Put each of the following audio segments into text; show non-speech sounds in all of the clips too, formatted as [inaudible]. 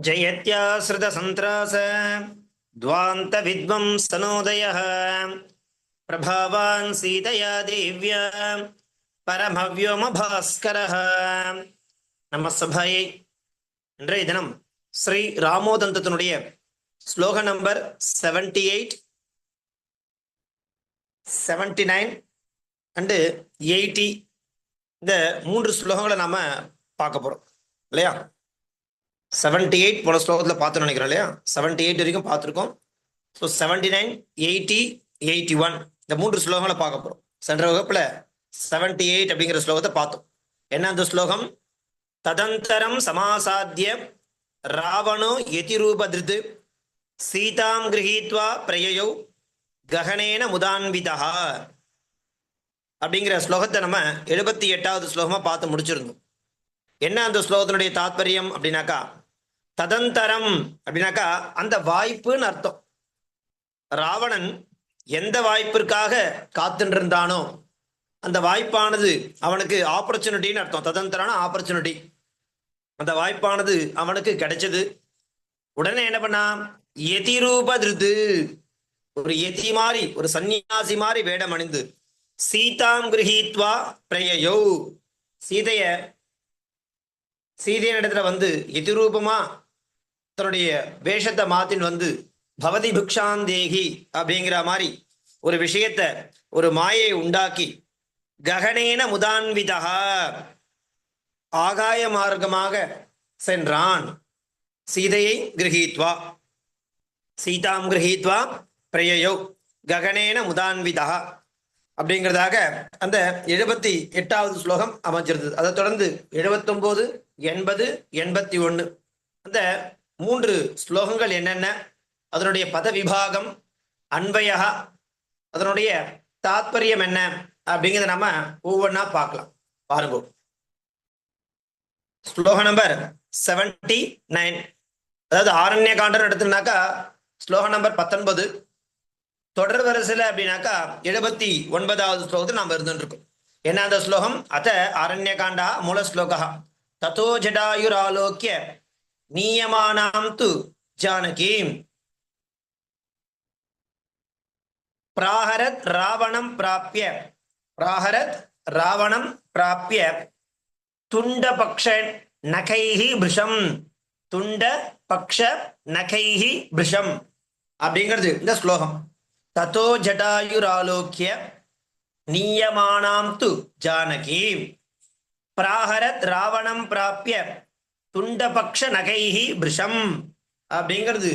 जयत्याश्रितसन्त्रास द्वान्तविद्वंसनोदयः प्रभावान् सीतया देव्या பரமவ்யோமபாஸ்கரः நம்ம சபாயை இன்றைய தினம் ஸ்ரீ ராமோதந்தத்தினுடைய ஸ்லோக number seventy eight seventy nine and eighty இந்த மூன்று ஸ்லோகங்களை நாம பார்க்க போறோம் இல்லையா செவன்டி எயிட் போன ஸ்லோகத்தில் பார்த்து நினைக்கிறோம் இல்லையா? செவன்டி எயிட் வரைக்கும் பார்த்துருக்கோம். So seventy nine eighty eighty one இந்த மூன்று ஸ்லோகங்களை பார்க்க போகிறோம் சென்ற வகுப்பில் செவன்டி எயிட் அப்படிங்கிற ஸ்லோகத்தை பார்த்தோம். என்ன அந்த ஸ்லோகம்? ததந்தரம் சமாசாத்திய ராவணோ எதிரூபதிருது சீதாம் கிரகீத்வா பிரயயௌ ககனேன முதான்விதா அப்படிங்கிற ஸ்லோகத்தை நம்ம எழுபத்தி எட்டாவது ஸ்லோகமாக பார்த்து முடிச்சிருந்தோம். என்ன அந்த ஸ்லோகத்தினுடைய தாத்பரியம் அப்படின்னாக்கா ததந்தரம் அப்படின்னாக்கா அந்த வாய்ப்புன்னு அர்த்தம். ராவணன் எந்த வாய்ப்பிற்காக காத்துருந்தானோ அந்த வாய்ப்பானது அவனுக்கு ஆப்பர்ச்சுனிட்டின்னு அர்த்தம். ததந்தரான ஆப்பர்ச்சுனிட்டி அந்த வாய்ப்பானது அவனுக்கு கிடைச்சது. உடனே என்ன பண்ணா? எதிரூப திருது. ஒரு எதி மாதிரி ஒரு சன்னியாசி மாதிரி வேடம் அணிந்து சீதாம் கிரகித்வா பிரயோ சீதைய சீதையின் இடத்துல வந்து எதிரூபமா தன்னுடைய வேஷத்தை மாத்தின் வந்து பவதி பிக்ஷாந்தேகி அப்படிங்கிற மாதிரி ஒரு விஷயத்த ஒரு மாயை உண்டாக்கி ககனேன முதான்விதா ஆகாய மார்க்கமாக சென்றான். சீதையை கிரகித்வா சீதாம் கிரகித்வா பிரயோ ககனேன முதான்விதா அப்படிங்கிறதாக அந்த எழுபத்தி எட்டாவது ஸ்லோகம் அமைஞ்சிருந்தது. அதை தொடர்ந்து எழுபத்தொன்பது எண்பது எண்பத்தி ஒன்று அந்த மூன்று ஸ்லோகங்கள் என்னென்ன? அதனுடைய பத விபாகம் அன்பையா அதனுடைய தாத்பரியம் என்ன? அப்படிங்கிறத நம்ம ஒவ்வொன்றா பார்க்கலாம். பாருங்க. ஸ்லோக நம்பர் செவன்டி நைன் அதாவது ஆரண்ய காண்டம் எடுத்துனாக்கா ஸ்லோக நம்பர் பத்தொன்பது. தொடர் வரிசையில் அப்படின்னாக்கா எழுபத்தி ஒன்பதாவது ஸ்லோகத்தில் நாம் இருந்துட்டு இருக்கோம் என்ன அந்த ஸ்லோகம்? அத அரண்ய காண்டா மூல ஸ்லோகா தத்தோ ஜடாயுராலோக்கிய நீயமானாம் து ஜானகி பிராஹரத் ராவணம் பிராப்பிய பிராஹரத் ராவணம் பிராப்பிய துண்டபக்ஷ நகைஹி பிருஷம். துண்ட பக்ஷ நகைஹி பிருஷம். அப்படிங்கிறது இந்த ஸ்லோகம். ததோ ஜட்டாயுராலோக்கிய நீயமானாம் து ஜானகி. பிராகரத் ராவணம் பிராப்பிய துண்டபக்ஷ நகைஹி பிருஷம். அப்படிங்கிறது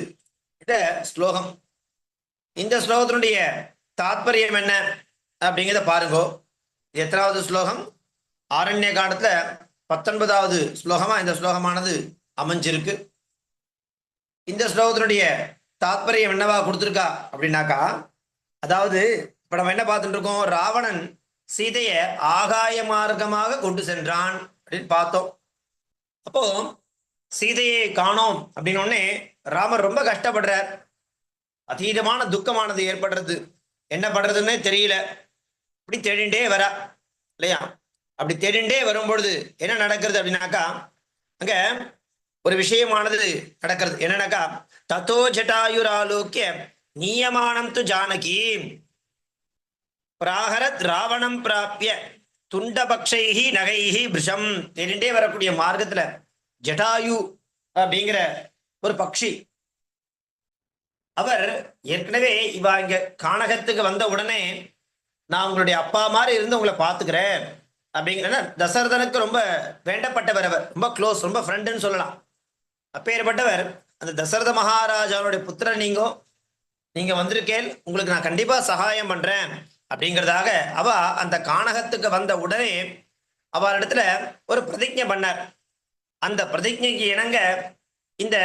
இந்த ஸ்லோகம். இந்த ஸ்லோகத்தினுடைய தாத்பரியம் என்ன அப்படிங்கிறத பாருங்கோ. எத்தனாவது ஸ்லோகம்? ஆரண்ய காலத்துல பத்தொன்பதாவது ஸ்லோகமா இந்த ஸ்லோகமானது அமைஞ்சிருக்கு. இந்த ஸ்லோகத்தினுடைய தாத்பரியம் என்னவா கொடுத்துருக்கா? அப்படின்னாக்கா அதாவது இப்ப நம்ம என்ன பார்த்துட்டு இருக்கோம் ராவணன் சீதைய ஆகாய மார்க்கமாக கொண்டு சென்றான் அப்படின்னு பார்த்தோம். அப்போ சீதையை காணோம் அப்படின்னு உடனே ராமர் ரொம்ப கஷ்டப்படுறார். அதீதமான துக்கமானது ஏற்படுறது. என்ன பண்றதுன்னே தெரியல. அப்படி தேடிண்டே வர இல்லையா? அப்படி தேடிண்டே வரும்பொழுது என்ன நடக்கிறது அப்படின்னாக்கா அங்க ஒரு விஷயமானது நடக்கிறது. என்னன்னாக்கா தத்தோ ஜட்டாயுராலோக்கிய நியமானம் து ஜானகி பிராகரத் ராவணம் பிராப்பிய துண்டபக்ஷைஹி நகைஹி பிருஷம் தேடிண்டே வரக்கூடிய மார்க்கத்துல ஜட்டாயு அப்படிங்கிற ஒரு பக்ஷி. அவர் ஏற்கனவே இவ இங்க கானகத்துக்கு வந்த உடனே நான் உங்களுடைய அப்பா மாதிரி இருந்து உங்களை பார்த்துக்கிறேன். அப்படிங்கிற தசரதனுக்கு ரொம்ப வேண்டப்பட்டவர் அவர். ரொம்ப க்ளோஸ் ரொம்ப ஃப்ரெண்டுன்னு சொல்லலாம். அப்பேற்பட்டவர் அந்த தசரத மகாராஜாவுடைய புத்திரன் நீங்கோ நீங்க வந்திருக்கேன் உங்களுக்கு நான் கண்டிப்பா சகாயம் பண்றேன் அப்படிங்கிறதாக அவ அந்த கானகத்துக்கு வந்த உடனே அவரிடத்துல ஒரு பிரதிஜை பண்ணார். அந்த பிரதிஜைக்கு இணங்க இந்த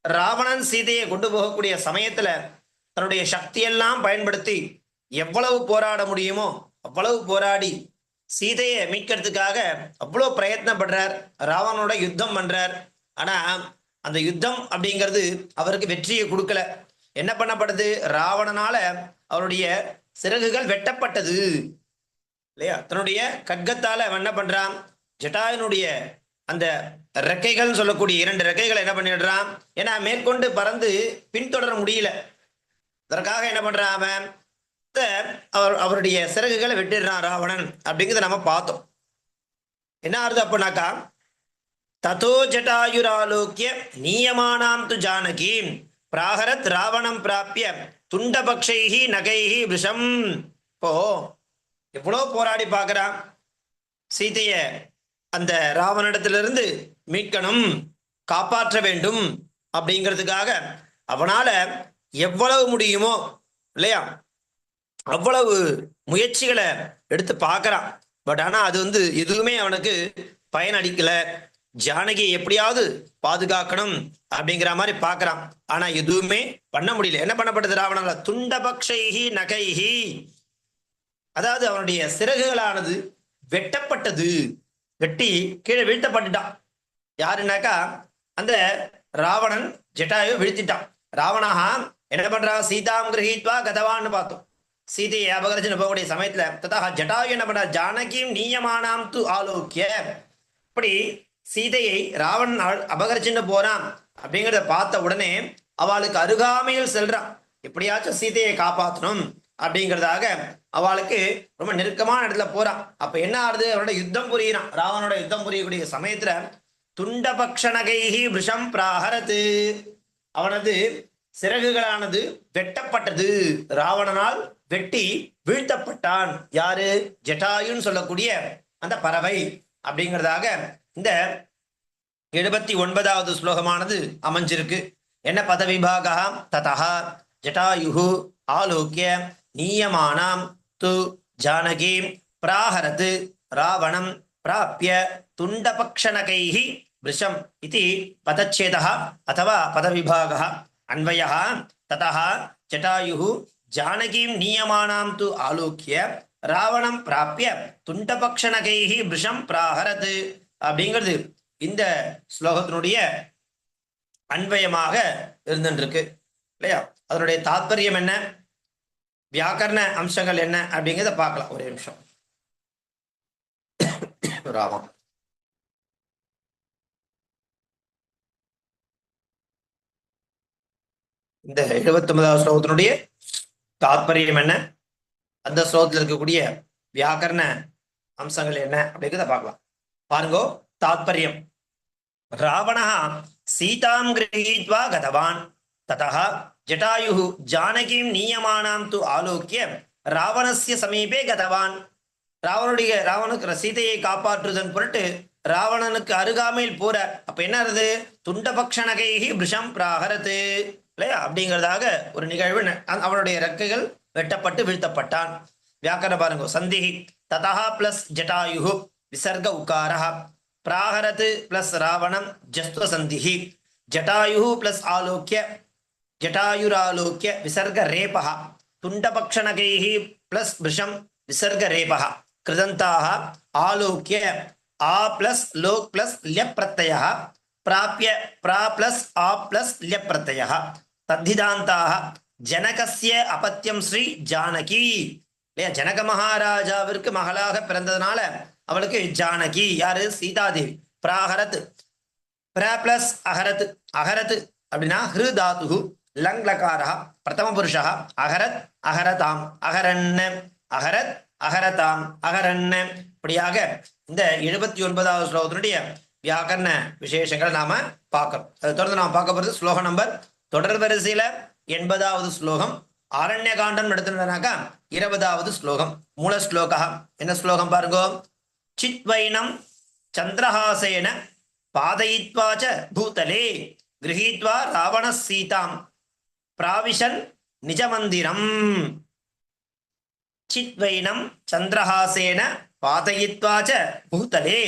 ராவணன் சீதையை கொண்டு போகக்கூடிய சமயத்துல தன்னுடைய சக்தியெல்லாம் பயன்படுத்தி எவ்வளவு போராட முடியுமோ அவ்வளவு போராடி சீதையை மீட்கிறதுக்காக அவ்வளோ பிரயத்னப்படுறார் ராவணனோட யுத்தம் பண்றார். ஆனா அந்த யுத்தம் அப்படிங்கிறது அவருக்கு வெற்றியை கொடுக்கல. என்ன பண்ணப்படுது ராவணனால அவருடைய சிறகுகள் வெட்டப்பட்டது. இல்லையா? தன்னுடைய கட்கத்தால அவன் என்ன பண்றான்? ஜட்டாயனுடைய அந்த ரெக்கைகள்னு சொல்லக்கூடிய இரண்டு ரெக்கைகளை என்ன பண்ணிடுறான்? ஏன்னா மேற்கொண்டு பறந்து பின்தொடர முடியல. அதற்காக என்ன பண்றான் அவன்? அவர் அவருடைய சிறகுகளை வெட்டிடுறான் ராவணன் அப்படிங்கிறத நம்ம பார்த்தோம். என்ன ஆறுது அப்படின்னாக்கா ததோ ஜட்டாயுராலோக்கிய நீயமானாம் து ஜானகி பிராகரத் ராவணம் பிராப்பிய துண்டபக்ஷைஹி நகைஹி விஷம் இப்போ எவ்வளோ போராடி பார்க்கறான் சீதைய அந்த ராவணிடத்திலிருந்து மீட்கணும் காப்பாற்ற வேண்டும் அப்படிங்கிறதுக்காக அவனால எவ்வளவு முடியுமோ இல்லையா? அவ்வளவு முயற்சிகளை எடுத்து பார்க்கறான். பட் ஆனால் அது வந்து எதுவுமே அவனுக்கு பயன் ஜானகியை எப்படியாவது பாதுகாக்கணும் அப்படிங்கிற மாதிரி பார்க்கறான். ஆனா எதுவுமே பண்ண முடியல. என்ன பண்ணப்பட்டது ராவணால? துண்டபக்ஷைஹி நகைஹி. அதாவது அவனுடைய சிறகுகளானது வெட்டப்பட்டது. வெட்டி கீழே வீழ்த்தப்பட்டுட்டான். யாருனாக்கா அந்த ராவணன் ஜட்டாயு வீழ்த்திட்டான். ராவணஹா என்ன பண்றான் சீதாம் கிரகித்வா கதவான்னு பார்த்தோம். சீதையை அபகரிச்சுன்னு போகக்கூடிய சமயத்துல ததா ஜட்டாயு என்ன பண்றா? ஜானகியும் நீயமானாம் து ஆலோக்கிய. இப்படி சீதையை ராவணன் அபகரிச்சுட்டு போறான் அப்படிங்கிறத பார்த்த உடனே அவளுக்கு அருகாமையில் செல்றான். எப்படியாச்சும் சீதையை காப்பாற்றணும் அப்படிங்கிறதாக அவளுக்கு ரொம்ப நெருக்கமான இடத்துல போறான். அப்ப என்ன ஆறுது அவனோட யுத்தம் புரியிறான். ராவனோட யுத்தம் புரியக்கூடிய சமயத்துல துண்டபக்ஷணகைஹி விஷம் பிராகரத்து அவனது சிறகுகளானது வெட்டப்பட்டது. ராவணனால் வெட்டி வீழ்த்தப்பட்டான். யாரு? ஜட்டாயுன்னு சொல்லக்கூடிய அந்த பறவை அப்படிங்கிறதாக இந்த எழுபத்தி ஒன்பதாவது ஸ்லோகமானது அமைஞ்சிருக்கு. என்ன பதவிபாகா? ததா ஜட்டாயு ஆலோக்கிய. நீயமானாம். து. ஜானகி. பிராஹரத். ராவணம். பிராப்பிய துண்டபக்ஷணகைஹி. விருஷம் இது பதச்சேதா அத்தவா பதவிபாகா அன்வய ததா ஜட்டாயு ஜானகீம் நீயமானாம் து. ஆலோக்கிய. ராவணம் பிராப்பிய துண்டபக்ஷணகைஹி. விருஷம் பிராஹரத். அப்படிங்கிறது இந்த ஸ்லோகத்தினுடைய அன்வயமாக இருந்துருக்கு இல்லையா? அதனுடைய தாத்பரியம் என்ன? வியாக்கரண அம்சங்கள் என்ன? அப்படிங்கிறத பார்க்கலாம். ஒரே நிமிஷம். ராமம் இந்த எழுபத்தி ஒன்பதாவது ஸ்லோகத்தினுடைய தாத்பரியம் என்ன? அந்த ஸ்லோகத்தில் இருக்கக்கூடிய வியாக்கரண அம்சங்கள் என்ன? அப்படிங்கிறத பார்க்கலாம். பாருங்கோ தாத்பரியம். ராவணா சீதாம் கிரகீத்வா கதவான். ததா ஜட்டாயு ஜானகிம் நீயமானாம் து ஆலோக்கிய ராவணசிய சமீபே கதவான். ராவனுடைய ராவனுக்கு சீதையை காப்பாற்றுதன் பொருட்டு ராவணனுக்கு அருகாமையில் போற அப்ப என்ன இருது துண்டபக்ஷணகைகி பிருஷம் பிராகரத்து. இல்லையா? அப்படிங்கிறதாக ஒரு நிகழ்வு அவனுடைய ரெக்கைகள் வெட்டப்பட்டு வீழ்த்தப்பட்டான். வியாக்கர பாருங்க சந்திஹி. ததா பிளஸ் ஜட்டாயு विसर्ग उकार प्राहरत प्लस रावण जस्व संधि जटायु प्लस आलोक्य जटायुरालोक्य विसर्ग रेप तुंडपक्षण प्लस भृशम विसर्ग रेप कृदंता आलोक्य आ प्लस लोक प्लस ल्य प्रत्यय प्राप्य प्रा प्लस आ प्लस ल्य प्रत्यय तद्धिदाता जनक அபத்தியம் ஸ்ரீ ஜானகி இல்லையா ஜனக மகாராஜாவிற்கு மகளாக பிறந்ததுனால அவளுக்கு ஜானகி யாரு? சீதாதேவி. பிராகரத் பிர பிளஸ் அகரத் அகரத் அப்படின்னா ஹிரு தாத்து லங் லகாரா பிரதம புருஷா. அகரத் அகரதாம் அகரண்ண அகரத் அகரதாம் அகரண்ண இப்படியாக இந்த எழுபத்தி ஒன்பதாவது ஸ்லோகத்தினுடைய வியாக்கரண விசேஷங்களை நாம பார்க்கறோம். அதை தொடர்ந்து நாம பார்க்க போறது ஸ்லோகம் நம்பர் தொடர் வரிசையில எண்பதாவது ஸ்லோகம் ஆரண்ய காண்டம் நடத்தினாக்கா இருபதாவது ஸ்லோகம் மூல ஸ்லோகா என்ன ஸ்லோகம் பாருங்க? சித்வைனம் சந்திரஹாசேன பாதயித்வாச்ச ச பூதலே கிரகீத்வா ராவண சீதாம் பிராவிஷன் நிஜமந்திரம் சித்வைனம் சந்திரஹாசேன பாதயித்வாச்ச ச பூதலே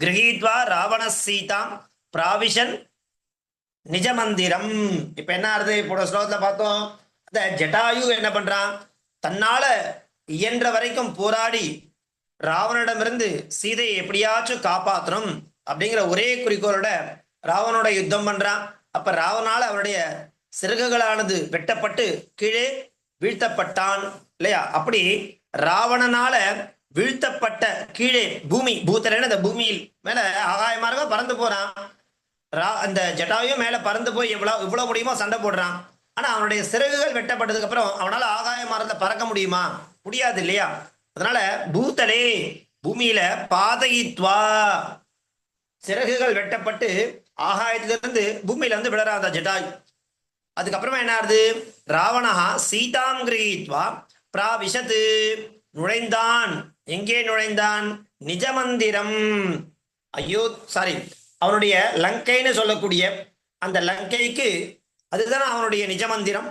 கிரகீத்வா ராவண சீதாம் பிராவிஷன் நிஜமந்திரம் இப்ப என்ன ஆறுது? இப்போ ஸ்லோகத்துல பார்த்தோம். அந்த ஜட்டாயு என்ன பண்றான்? தன்னால இயன்ற வரைக்கும் போராடி ராவனிடமிருந்து சீதையை எப்படியாச்சும் காப்பாற்றணும் அப்படிங்கிற ஒரே குறிக்கோளோட ராவனோட யுத்தம் பண்றான். அப்ப ராவனால அவனுடைய சிறகுகளானது வெட்டப்பட்டு கீழே வீழ்த்தப்பட்டான் இல்லையா? அப்படி ராவணனால வீழ்த்தப்பட்ட கீழே பூமி பூத்தலைன்னு அந்த பூமியில் மேல ஆகாயமாக பறந்து போறான். ரா- அந்த ஜட்டாவையும் மேல பறந்து போய் எவ்வளவு இவ்வளவு முடியுமோ சண்டை போடுறான். ஆனா அவனுடைய சிறகுகள் வெட்டப்பட்டதுக்கு அப்புறம் அவனால ஆகாய மரத்துல பறக்க முடியுமா? முடியாது இல்லையா? அதனால பூத்தலே பூமியில பாதையித்வா. சிறகுகள் வெட்டப்பட்டு ஆகாயத்திலிருந்து பூமியில வந்து விழறான் ஜடாய். அதுக்கப்புறமா என்ன ஆகுது ராவணஹா சீதாம் கிரகித்வா பிராவிஷத்து நுழைந்தான். எங்கே நுழைந்தான்? நிஜமந்திரம். ஐயோ சாரி அவனுடைய லங்கைன்னு சொல்லக்கூடிய அந்த லங்கைக்கு அதுதான் அவனுடைய நிஜமந்திரம்?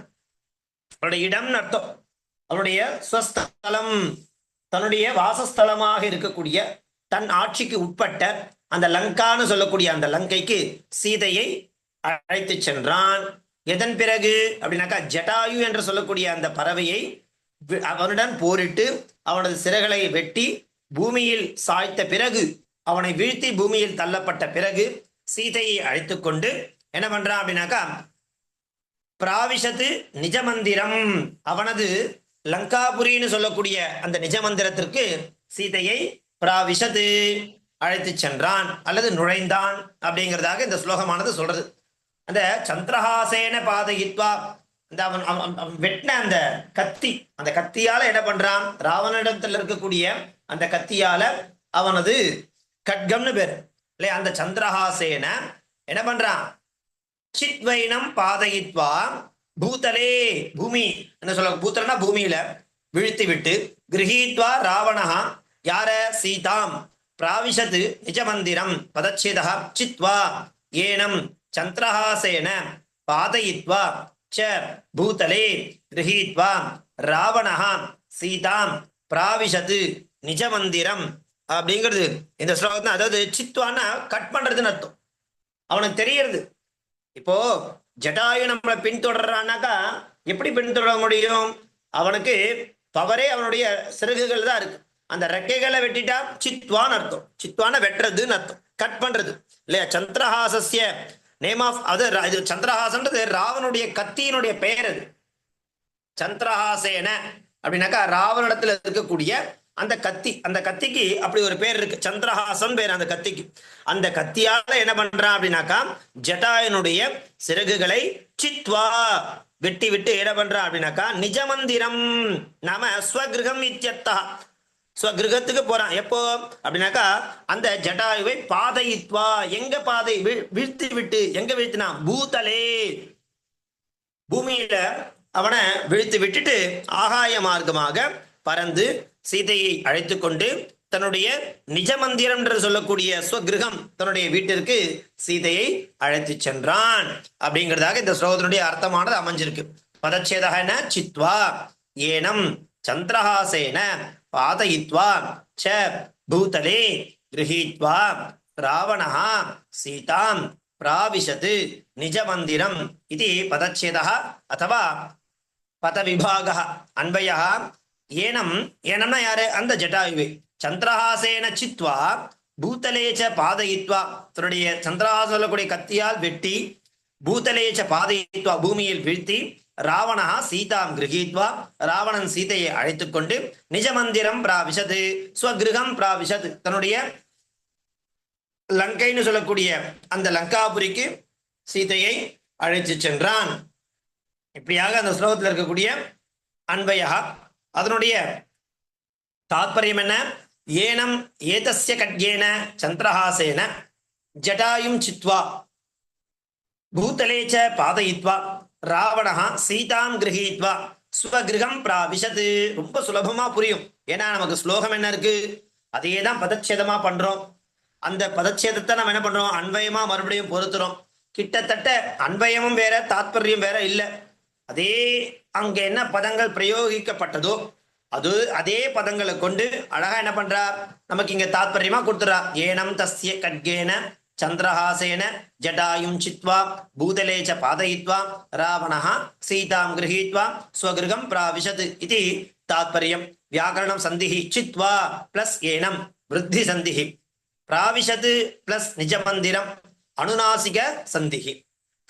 அவனுடைய இடம்னு அர்த்தம். அவனுடைய ஸ்வஸ்தலம். தன்னுடைய வாசஸ்தலமாக இருக்கக்கூடிய தன் ஆட்சிக்கு உட்பட்ட அந்த லங்கான்னு சொல்லக்கூடிய அந்த லங்கைக்கு சீதையை அழைத்து சென்றான். எதன் பிறகு? அப்படின்னாக்கா ஜட்டாயு என்று சொல்லக்கூடிய அந்த பறவையை அவனுடன் போரிட்டு அவனது சிறைகளை வெட்டி பூமியில் சாய்த்த பிறகு அவனை வீழ்த்தி பூமியில் தள்ளப்பட்ட பிறகு சீதையை அழைத்து கொண்டு என்ன பண்றான் அப்படின்னாக்கா பிராவிஷத்து நிஜமந்திரம் அவனது லங்காபுரின்னு சொல்லக்கூடிய அந்த நிஜ மந்திரத்திற்கு சீதையை பிராவிஷது அழைத்து சென்றான் அல்லது நுழைந்தான் அப்படிங்கிறதாக இந்த ஸ்லோகமானது சொல்றது. அந்த சந்திரஹாசேன பாதகித்வா அந்த அவன் அவன் வெட்டின அந்த கத்தி அந்த கத்தியால என்ன பண்றான்? ராவணிடத்தில் இருக்கக்கூடிய அந்த கத்தியால அவனது கட்கம்னு பேர். இல்லையா? அந்த சந்திரஹாசேன என்ன பண்றான்? சித்வைனம் பாதகித்வா பூதலே பூமி என்ன சொல்ல பூத்தலனா பூமியில வீழ்த்தி விட்டு கிரகீத்வா ராவணஹா யார சீதாம்? பிராவிஷத்து நிஜமந்திரம் பதச்சேதா சித்வா ஏனம் சந்திரஹாசேன பாதயித்வா ச பூதலே கிரகீத்வா ராவணஹா சீதாம் பிராவிஷத்து நிஜமந்திரம் அப்படிங்கிறது. இந்த ஸ்லோகத்தை அதாவது சித்வான்னா கட் பண்றதுன்னு அர்த்தம். அவனுக்கு தெரியறது. இப்போ ஜடாயு நம்மளை பின்தொடர்றான்னாக்கா எப்படி பின்தொடர முடியும்? அவனுக்கு பவரே அவனுடைய சிறகுகள் தான் இருக்கு. அந்த ரெக்கைகளை வெட்டிட்டா சித்வான் அர்த்தம். சித்வான வெட்டுறதுன்னு அர்த்தம். கட் பண்றது. இல்லையா? சந்திரஹாசஸ்ய நேம் ஆஃப் அது ரா- இது சந்திரஹாசன்றது ராவனுடைய கத்தியினுடைய பெயர் அது. சந்திரஹாசேன அப்படின்னாக்கா ராவனிடத்துல இருக்கக்கூடிய அந்த கத்தி அந்த கத்திக்கு அப்படி ஒரு பேர் இருக்கு. சந்திரஹாசன் பேர் அந்த கத்திக்கு. அந்த கத்தியால என்ன பண்றான் அப்படின்னாக்கா ஜட்டாயனுடைய சிறகுகளை சித்வா வெட்டி விட்டு என்ன பண்றான் அப்படின்னாக்கா நிஜமந்திரம் நாம ஸ்வகிருகம் இத்தியத்தா. ஸ்வகிருகத்துக்கு போறான். எப்போ? அப்படின்னாக்கா அந்த ஜட்டாயுவை பாதையித்வா. எங்க பாதை? வீழ்த்தி விட்டு. எங்க வீழ்த்தினா? பூதலே. பூமியில அவனை விழித்து விட்டுட்டு ஆகாய மார்க்கமாக பறந்து சீதையை அழைத்து கொண்டு தன்னுடைய நிஜ மந்திரம் என்று சொல்லக்கூடிய ஸ்வகிருகம் தன்னுடைய வீட்டிற்கு சீதையை அழைத்து சென்றான். அப்படிங்கிறதாக இந்த ஸ்லோகத்தினுடைய அர்த்தமானது அமைஞ்சிருக்கு. பதச்சேதகன சித்வா ஏனம் சந்திரஹாசேன பாதயித்வா ச பூதலே கிரகித்வா ராவணா சீதாம் பிராவிசது நிஜ மந்திரம் இது பதச்சேதா அதுவா பதவிபாக அன்பய ஏனம் ஏனம்னா யாரு? அந்த ஜட்டாயுவே. சந்திரஹாசேன சித்வா பூத்தலேச்ச பாதயித்வா. தன்னுடைய சந்திரஹாசம் சொல்லக்கூடிய கத்தியால் வெட்டி பூத்தலேச்ச பாதயித்வா பூமியில் வீழ்த்தி ராவணா சீதாம் கிரகித்வா. ராவணன் சீதையை அழைத்துக் கொண்டு நிஜமந்திரம் பிராவிஷது ஸ்வகிருகம் பிராவிஷத். தன்னுடைய லங்கைன்னு சொல்லக்கூடிய அந்த லங்காபுரிக்கு சீதையை அழைத்து சென்றான். இப்படியாக அந்த ஸ்லோகத்தில் இருக்கக்கூடிய அன்பையா அதனுடைய தாத்பரியம் என்ன? ஏனம் ஏதஸ்ய கட்யேன சந்திரஹாசேன ஜட்டாயும் சித்வா. பூத்தலே ச பாதயித்வா. ராவணா சீதாம் கிரகித்வா. ஸ்வகிருகம் பிராவிஷத்து. ரொம்ப சுலபமா புரியும். ஏன்னா நமக்கு ஸ்லோகம் என்ன இருக்கு? அதையே தான் பதச்சேதமா பண்றோம். அந்த பதச்சேதத்தை நம்ம என்ன பண்றோம்? அன்வயமா மறுபடியும் பொருத்துறோம் கிட்டத்தட்ட அன்வயமும் வேற தாத்பரியம் வேற இல்லை. அதே அங்க என்ன பதங்கள் பிரயோகிக்கப்பட்டதோ அது அதே பதங்களை கொண்டு அழகா என்ன பண்றா? நமக்கு இங்க தாத்பரியமா கொடுத்துறா. ஏனம் தஸ்ய கட்கேன சந்திரஹாசேன ஜடாயும் சித்வா பூதலே ச பாதயித்வா ராவணः சீதாம் கிரகீத்வா ஸ்வகிருகம் பிராவிஷத் இது தாத்பரியம். வியாக்கரணம் சந்திஹி சித்வா பிளஸ் ஏனம் விருத்தி சந்திஹி. பிராவிஷத் பிளஸ் நிஜமந்திரம் அனுநாசிக சந்திஹி.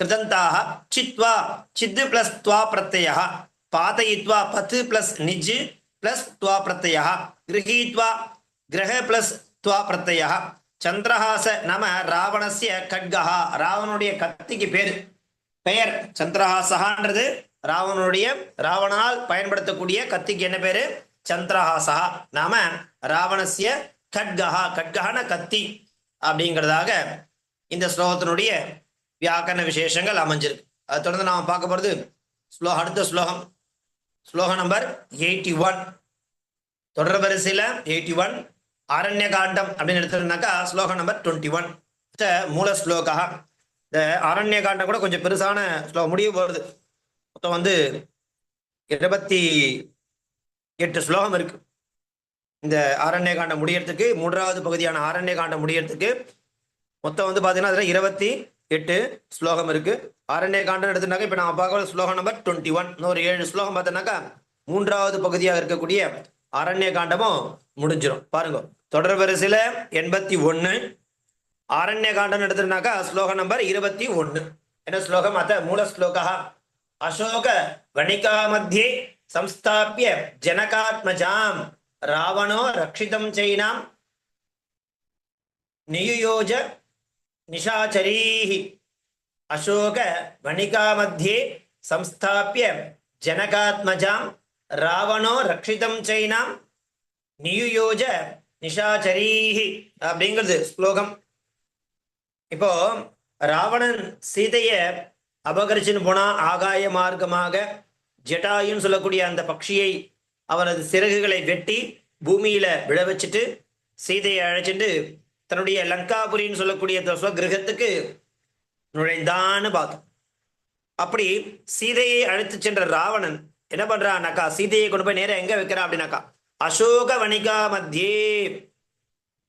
கிருதந்தாக சித்வா சித்து பிளஸ் துவா பிரத்யா பாதயித்வா பத்து பிளஸ் நிஜ் பிளஸ் துவா பிரத்யா கிரகீத்வா கிரக பிளஸ் துவா பிரத்யா சந்திரஹாச நம ராவணசிய கட்கஹா. ராவனுடைய கத்திக்கு பேர். பெயர் சந்திரஹாசகான்றது ராவனுடைய ராவணால் பயன்படுத்தக்கூடிய கத்திக்கு என்ன பேரு? சந்திரஹாசா நாம ராவணசிய கட்கஹா. கட்கஹான கத்தி. அப்படிங்கிறதாக இந்த ஸ்லோகத்தினுடைய வியாக்கரண விசேஷங்கள் அமைஞ்சிருக்கு. அதை தொடர்ந்து நாம் பார்க்க போறது ஸ்லோ அடுத்த ஸ்லோகம். ஸ்லோகம் நம்பர் எயிட்டி ஒன் தொடர் வரிசையில் எயிட்டி ஒன் ஆரண்ய காண்டம் அப்படின்னு எடுத்துருந்தாக்கா ஸ்லோகம் நம்பர் டுவெண்ட்டி ஒன் மூல ஸ்லோகா. இந்த ஆரண்ய காண்டம் கூட கொஞ்சம் பெருசான ஸ்லோகம் முடிய போகிறது மொத்தம் வந்து இருபத்தி எட்டு ஸ்லோகம் இருக்கு. இந்த ஆரண்ய காண்டம் முடியறதுக்கு மூன்றாவது பகுதியான ஆரண்ய காண்டம் முடியறதுக்கு மொத்தம் வந்து பார்த்தீங்கன்னா அதில் இருபத்தி எட்டு ஸ்லோகம் இருக்கு. ஆரண்ய காண்டம் எடுத்துனாக்கா இப்போ நம்ம பார்க்க ஸ்லோகம் நம்பர் டுவெண்ட்டி ஒன் ஒரு ஏழு ஸ்லோகம் பார்த்தோன்னாக்கா மூன்றாவது பகுதியாக இருக்கக்கூடிய அரண்ய காண்டமும் முடிஞ்சிடும் பாருங்க. தொடர் வரிசையில எண்பத்தி ஒன்று ஆரண்ய காண்டம் எடுத்துனாக்கா ஸ்லோகம் நம்பர் இருபத்தி ஒன்று என்ன ஸ்லோகம்? அத்த மூல ஸ்லோகா. அசோக வணிகா மத்தியே சம்ஸ்தாபிய ஜனகாத்மஜாம் ராவணோ ரக்ஷிதம் செய்னாம் நியுயோஜ நிஷாச்சரீஹி. அசோக வணிகா மத்தியே சம்ஸ்தாபிய ஜனகாத்மஜாம் ராவணோ ரக்ஷிதம் சைனாம் நியுயோஜ நிஷாச்சரீஹி அப்படிங்கிறது ஸ்லோகம். இப்போ ராவணன் சீதைய அபகரிச்சுன்னு போனா ஆகாய மார்க்கமாக ஜட்டாயுன்னு சொல்லக்கூடிய அந்த பக்ஷியை அவனது சிறகுகளை வெட்டி பூமியில விழ வச்சுட்டு சீதையை அழைச்சிட்டு தன்னுடைய லங்காபுரின்னு சொல்லக்கூடிய கிரகத்துக்கு நுழைந்தான்னு பார்த்தோம். அப்படி சீதையை அழைத்து சென்ற ராவணன் என்ன பண்றான்னாக்கா சீதையை கொண்டு போய் நேரம் எங்க வைக்கிறான் அப்படின்னாக்கா அசோக வணிகா மத்தியே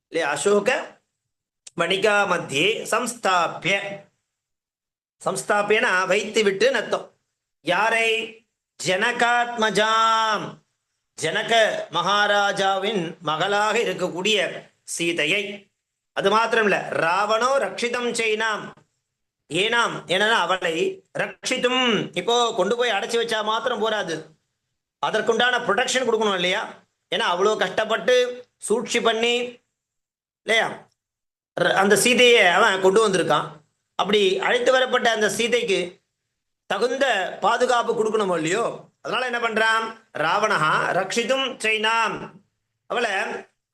இல்லையா? அசோக வணிகா மத்தியே சம்ஸ்தாபிய சம்ஸ்தாபியனா வைத்து விட்டு நத்தம். யாரை? ஜனகாத்மஜாம். ஜனக மகாராஜாவின் மகளாக இருக்கக்கூடிய சீதையை. அது மாத்திரம் இல்ல ராவணோ ரட்சிதம் செய்னாம். ஏனாம் ஏன்னா அவளை ரட்சித்தும் இப்போ கொண்டு போய் அடைச்சி வச்சா மாத்திரம் போராது. அதற்குண்டான ப்ரொடெக்ஷன் கொடுக்கணும் இல்லையா? ஏன்னா அவ்வளோ கஷ்டப்பட்டு சூழ்ச்சி பண்ணி இல்லையா? ர- அந்த சீதையை அவன் கொண்டு வந்திருக்கான். அப்படி அழைத்து வரப்பட்ட அந்த சீதைக்கு தகுந்த பாதுகாப்பு கொடுக்கணுமோ இல்லையோ? அதனால என்ன பண்றான்? ராவணஹா ரக்ஷிதும் செய்னாம் அவளை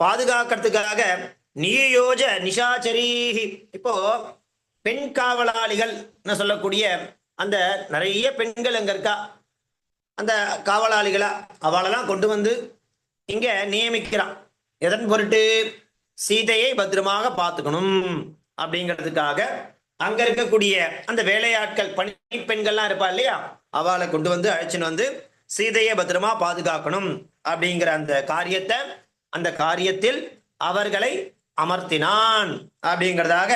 பாதுகாக்கிறதுக்காக நியோஜ நிஷாச்சரீஹி. இப்போ பெண் காவலாளிகள் சொல்லக்கூடிய அந்த நிறைய பெண்கள் அங்க இருக்கா? அந்த காவலாளிகளா அவளெல்லாம் கொண்டு வந்து இங்க நியமிக்கிறான். எதன் பொருட்டு? சீதையை பத்திரமாக பார்த்துக்கணும் அப்படிங்கிறதுக்காக அங்க இருக்கக்கூடிய அந்த வேலையாட்கள் பணி பெண்கள்லாம் இருப்பா இல்லையா? அவளை கொண்டு வந்து அழைச்சின்னு வந்து சீதையை பத்திரமா பாதுகாக்கணும் அப்படிங்கிற அந்த காரியத்தை அந்த காரியத்தில் அவர்களை அமர்த்தினான் அப்படிங்கிறதாக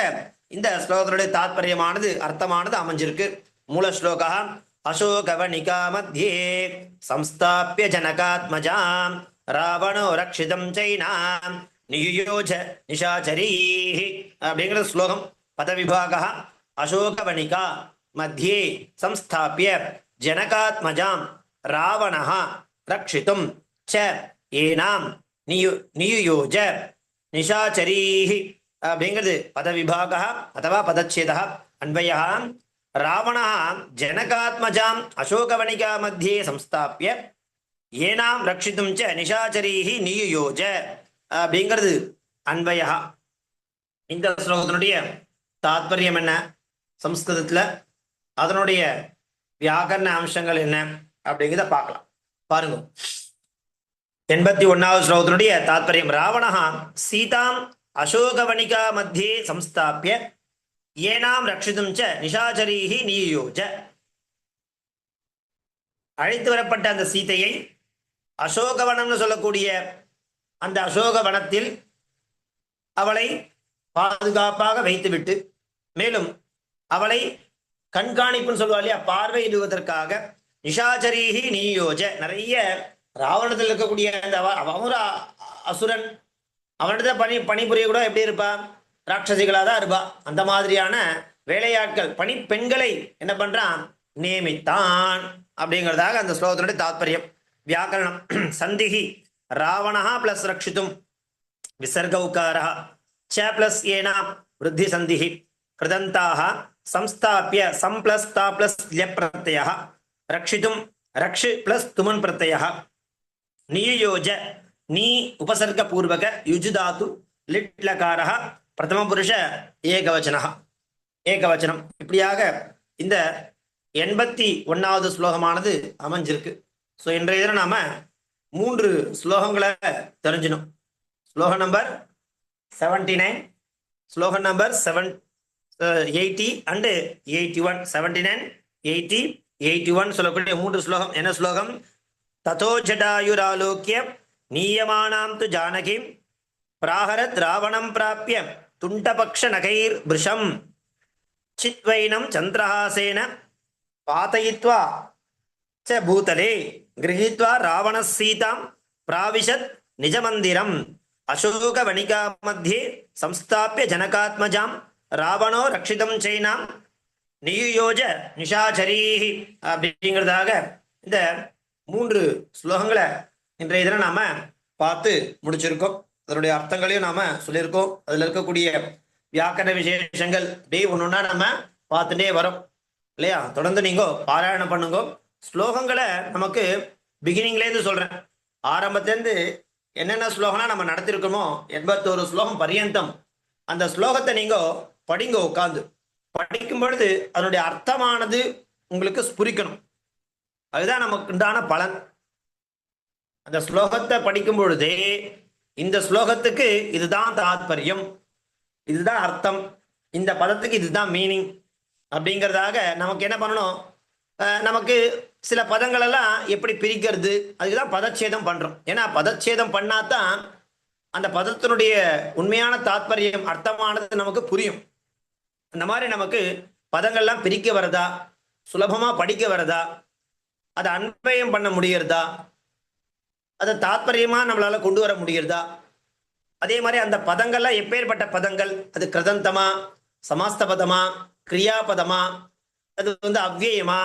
இந்த ஸ்லோகத்தினுடைய தாத்பரியமானது அர்த்தமானது அமைஞ்சிருக்கு. மூல ஸ்லோகா அசோகவனிகா மத்தியே சம்ஸ்தாபிய ஜனகாத்மஜாம் ராவணோ ரக்ஷிதம் சைனாம் நியுயோஜ நிஷாச்சரீஹி அப்படிங்கிற ஸ்லோகம். பதவிபாக அசோகவனிகா மத்தியே சம்ஸ்தாபிய ஜனகாத்மஜாம் ராவணः ரக்ஷிதும் ச ஏனாம் நியு நியுயோஜ நிஷாச்சரீஹி அப்படிங்கிறது பதவிபாக அதவா பதச்சேதா அன்வய ராவணः ஜனகாத்மஜாம் அசோகவணிகா மத்தியே சம்ஸ்தாபிய. ஏனாம் ரட்சித்தும் ச நிஷாச்சரீஹி நியுயோஜ அப்படிங்கிறது அன்வயா இந்த ஸ்லோகத்தினுடைய தாத்பரியம் என்ன? சம்ஸ்கிருதத்துல அதனுடைய வியாகரண அம்சங்கள் என்ன? அப்படிங்கிறத பார்க்கலாம். பாருங்க. எண்பத்தி ஒன்னாவது ஸ்லோகத்தினுடைய தாத்பரியம். ராவணஹா சீதாம் அசோகவணிகா மத்தியே சம்ஸ்தாபிய ஏனாம் ரட்சிதும் ச நிஷாச்சரீஹி நியோஜ அழைத்து வரப்பட்ட அந்த சீதையை அசோகவனம்னு சொல்லக்கூடிய அந்த அசோகவனத்தில் அவளை பாதுகாப்பாக வைத்துவிட்டு மேலும் அவளை கண்காணிப்புன்னு சொல்லுவா இல்லையா? பார்வையிடுவதற்காக நிஷாச்சரீஹி நியோஜ நிறைய ராவணத்தில் இருக்கக்கூடிய அந்த அவன் அசுரன் அவன்கிட்ட பணி பணிபுரிய கூட எப்படி இருப்பான் ராட்சசிகளாக தான் இருப்பான் அந்த மாதிரியான வேலையாட்கள் பணி பெண்களை என்ன பண்ணுறான் நியமித்தான் அப்படிங்கிறதாக அந்த ஸ்லோகத்தினுடைய தாத்பரியம். வியாக்கரணம். [clears throat] சந்திஹி. ராவணா பிளஸ் ரக்ஷித்தும். விசர்க உக்காரா ச பிளஸ் ஏனா? விருத்தி சந்திஹி. கிருதந்தாக சம்ஸ்தாபிய சம் பிளஸ் தா பிளஸ் லெப் பிரத்யா ரக்ஷித்தும். ரக்ஷு பிளஸ் துமன் பிரத்யா நியுயோஜ நீ உபசர்க பூர்வக யுஜுதாத்து லிட் லகாரா பிரதம புருஷ ஏகவச்சனா ஏகவச்சனம். இப்படியாக இந்த எண்பத்தி ஒன்னாவது ஸ்லோகமானது அமைஞ்சிருக்கு. ஸோ இன்றைய தினம் நாம மூன்று ஸ்லோகங்களை தெரிஞ்சினோம். ஸ்லோகம் நம்பர் செவன்டி நைன் ஸ்லோகம் number seven eighty and eighty one seventy nine eighty eighty one சொல்லக்கூடிய மூன்று ஸ்லோகம். என்ன ஸ்லோகம்? ததோ ஜடாயுராலோக்கிய நீயமானாம் து ஜானகிம் பிராகரத் ராவணம் பிராப்பிய துண்டபக்ஷ நகைர் பிருஷம் சித்வைனம் சந்திரஹாசேன பாத்தயித்வா ச பூதலே கிரகித்வா ராவண சீதாம் பிராவிஷத் நிஜமந்திரம். அசோக வணிகா மத்தியே சம்ஸ்தாபிய ஜனகாத்மஜாம் ராவணோ ரக்ஷிதம் செய்னாம். நியுயோஜ நிஷாச்சரீஹி அப்படிங்கிறதாக இந்த மூன்று ஸ்லோகங்களை இன்றைய தினம் நாம பார்த்து முடிச்சிருக்கோம். அதனுடைய அர்த்தங்களையும் நாம சொல்லியிருக்கோம். அதுல இருக்கக்கூடிய வியாக்கரண விசேஷங்கள் டே ஒன்னொன்னா நம்ம பார்த்துட்டே வரோம். இல்லையா? தொடர்ந்து நீங்க பாராயணம் பண்ணுங்க. ஸ்லோகங்களை நமக்கு பிகினிங்லேருந்து சொல்றேன். ஆரம்பத்திலேருந்து என்னென்ன ஸ்லோகம்லாம் நம்ம நடத்திருக்கோமோ எண்பத்தோரு ஸ்லோகம் பரியந்தம். அந்த ஸ்லோகத்தை நீங்க படிங்க உட்காந்து படிக்கும் பொழுது அதனுடைய அர்த்தமானது உங்களுக்கு ஸ்புரிக்கணும் அதுதான் நமக்கு உண்டான பலன். அந்த ஸ்லோகத்தை படிக்கும் பொழுது இந்த ஸ்லோகத்துக்கு இதுதான் தாத்பரியம் இதுதான் அர்த்தம் இந்த பதத்துக்கு இதுதான் மீனிங் அப்படிங்கிறதாக நமக்கு என்ன பண்ணணும்? நமக்கு சில பதங்கள் எல்லாம் எப்படி பிரிக்கிறது? அதுக்கு தான் பதச்சேதம் பண்றோம். ஏன்னா பதச்சேதம் பண்ணாதான் அந்த பதத்தினுடைய உண்மையான தாத்பரியம் அர்த்தமானது நமக்கு புரியும். அந்த மாதிரி நமக்கு பதங்கள்லாம் பிரிக்க வரதா? சுலபமா படிக்க வரதா? அதை அன்பயம் பண்ண முடியறதா? அதை தாத்பரியமா நம்மளால கொண்டு வர முடியறதா? அதே மாதிரி அந்த பதங்கள்லாம் எப்பேற்பட்ட பதங்கள்? அது கிருதந்தமா சமாஸ்தபதமா கிரியாபதமா அது வந்து அவ்வியமா?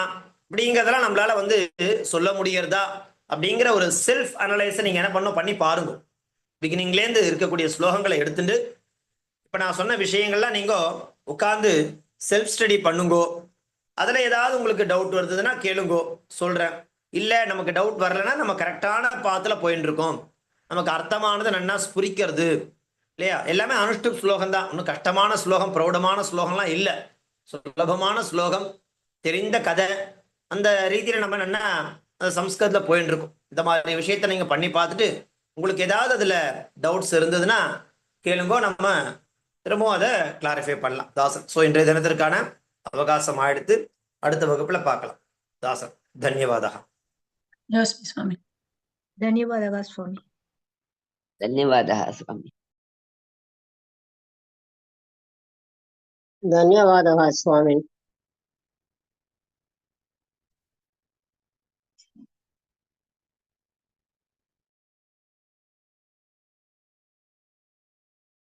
அப்படிங்கிறதெல்லாம் நம்மளால வந்து சொல்ல முடியறதா? அப்படிங்கிற ஒரு செல்ஃப் அனலைஸை நீங்க என்ன பண்ணும்? பண்ணி பாருங்க. பிகினிங்லேருந்து இருக்கக்கூடிய ஸ்லோகங்களை எடுத்துட்டு இப்போ நான் சொன்ன விஷயங்கள்லாம் நீங்க உட்காந்து செல்ஃப் ஸ்டடி பண்ணுங்கோ. அதில் ஏதாவது உங்களுக்கு டவுட் வருதுன்னா கேளுங்கோ சொல்கிறேன் இல்லை நமக்கு டவுட் வரலைன்னா நம்ம கரெக்டான பாத்தில் போயின்னு இருக்கோம் நமக்கு அர்த்தமானது நன்னா ஸ்புரிக்கிறது. இல்லையா? எல்லாமே அனுஷ்டுப் ஸ்லோகம் தான் ஒன்றும் கஷ்டமான ஸ்லோகம் பிரௌடமான ஸ்லோகம்லாம் இல்லை. சுலபமான ஸ்லோகம் தெரிந்த கதை. அந்த ரீதியில் நம்ம என்ன அந்த சம்ஸ்கிருதத்தில் போயின்னு இருக்கோம் இந்த மாதிரி விஷயத்த நீங்கள் பண்ணி பார்த்துட்டு உங்களுக்கு ஏதாவது அதில் டவுட்ஸ் இருந்ததுன்னா கேளுங்கோ நம்ம திரும்பவும் அதை கிளாரிஃபை பண்ணலாம். தாசன். ஸோ இன்றைய தினத்திற்கான அவகாசமா எடுத்து அடுத்த வகுப்புல பார்க்கலாம். தாசன் தன்யவாதா. சுவாமி. தன்யவாதகா சுவாமி. தன்யவாதா சுவாமி. धन्यवाद स्वामी